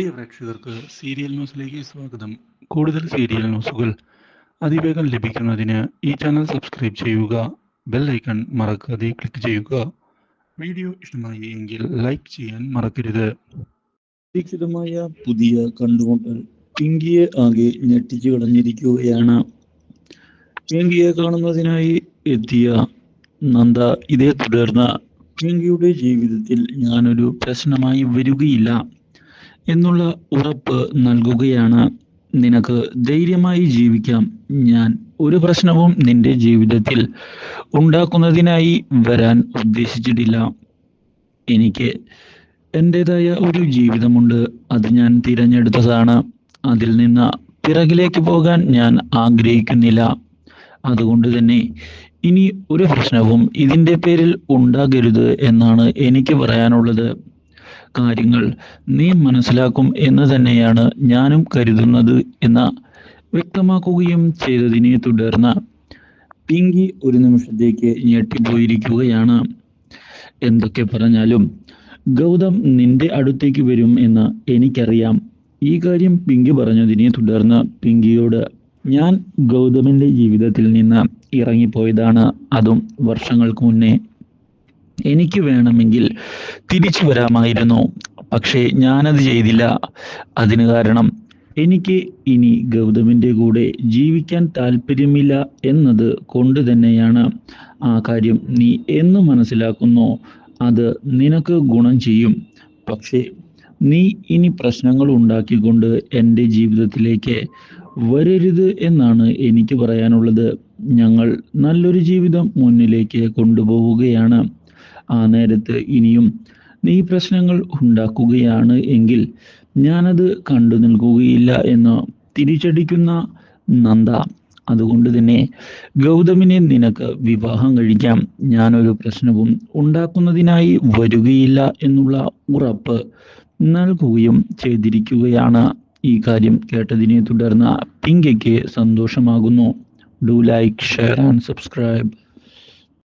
പ്രിയ പ്രേക്ഷകർക്ക് സീരിയൽ ന്യൂസിലേക്ക് സ്വാഗതം. കൂടുതൽ സീരിയൽ ന്യൂസുകൾ അതിവേഗം ലഭിക്കുന്നതിന് ഈ ചാനൽ സബ്സ്ക്രൈബ് ചെയ്യുക ബെൽ ഐക്കൺ മറക്കാതെ ക്ലിക്ക് ചെയ്യുക. വീഡിയോ ഇഷ്ടമായി എങ്കിൽ ലൈക്ക് ചെയ്യാൻ മറക്കരുത്. പ്രതീക്ഷിതമായ പുതിയ കണ്ടുകൊണ്ട് പിങ്കിയെ ആകെ ഞെട്ടിച്ചു കളഞ്ഞിരിക്കുകയാണ്. പിങ്കിയെ കാണുന്നതിനായി എത്തിയ നന്ദ ഇതേ തുടർന്ന്. പിങ്കിയുടെ ജീവിതത്തിൽ ഞാനൊരു പ്രശ്നമായി വരികയില്ല. എന്നുള്ള ഉറപ്പ് നൽകുകയാണ്. നിനക്ക് ധൈര്യമായി ജീവിക്കാം. ഞാൻ ഒരു പ്രശ്നവും നിന്റെ ജീവിതത്തിൽ ഉണ്ടാക്കുന്നതിനായി വരാൻ ഉദ്ദേശിച്ചിട്ടില്ല. എനിക്ക് എന്റെതായ ഒരു ജീവിതമുണ്ട്. അത് ഞാൻ തിരഞ്ഞെടുത്തതാണ്. അതിൽ നിന്ന് പിറകിലേക്ക് പോകാൻ ഞാൻ ആഗ്രഹിക്കുന്നില്ല. അതുകൊണ്ട് തന്നെ ഇനി ഒരു പ്രശ്നവും ഇതിന്റെ പേരിൽ ഉണ്ടാകരുത് എന്നാണ് എനിക്ക് പറയാനുള്ളത്. കാര്യങ്ങൾ നീ മനസ്സിലാക്കും എന്ന് തന്നെയാണ് ഞാനും കരുതുന്നത് എന്ന വ്യക്തമാക്കുകയും ചെയ്തതിനെ തുടർന്ന് പിങ്കി ഒരു നിമിഷത്തേക്ക് ഞെട്ടിപ്പോയിരിക്കുകയാണ്. എന്തൊക്കെ പറഞ്ഞാലും ഗൗതം നിന്റെ അടുത്തേക്ക് വരും എന്ന് എനിക്കറിയാം. ഈ കാര്യം പിങ്കി പറഞ്ഞതിനെ തുടർന്ന് പിങ്കിയോട് ഞാൻ ഗൗതമിന്റെ ജീവിതത്തിൽ നിന്ന് ഇറങ്ങിപ്പോയതാണ്. അതും വർഷങ്ങൾക്ക് മുന്നേ എനിക്ക് വേണമെങ്കിൽ തിരിച്ചു വരാമായിരുന്നു. പക്ഷേ ഞാനത് ചെയ്തില്ല. അതിന് കാരണം എനിക്ക് ഇനി ഗൗതമിന്റെ കൂടെ ജീവിക്കാൻ താല്പര്യമില്ല എന്നത് കൊണ്ട് തന്നെയാണ് ആ കാര്യം നീ എന്ന് മനസ്സിലാക്കുന്നു. അത് നിനക്ക് ഗുണം ചെയ്യും. പക്ഷേ നീ ഇനി പ്രശ്നങ്ങൾ ഉണ്ടാക്കിക്കൊണ്ട് എന്റെ ജീവിതത്തിലേക്ക് വരരുത് എന്നാണ് എനിക്ക് പറയാനുള്ളത്. ഞങ്ങൾ നല്ലൊരു ജീവിതം മുന്നിലേക്ക് കൊണ്ടുപോവുകയാണ്. ആ നേരത്ത് ഇനിയും നീ പ്രശ്നങ്ങൾ ഉണ്ടാക്കുകയാണ് എങ്കിൽ ഞാനത് കണ്ടു നിൽക്കുകയില്ല എന്ന് തിരിച്ചടിക്കുന്ന നന്ദ. അതുകൊണ്ട് തന്നെ ഗൗതമിനെ നിനക്ക് വിവാഹം കഴിക്കാം. ഞാനൊരു പ്രശ്നവും ഉണ്ടാക്കുന്നതിനായി വരികയില്ല എന്നുള്ള ഉറപ്പ് നൽകുകയും ചെയ്തിരിക്കുകയാണ്. ഈ കാര്യം കേട്ടതിനെ തുടർന്ന് പിങ്കയ്ക്ക് സന്തോഷമാകുന്നു. Do like share and subscribe.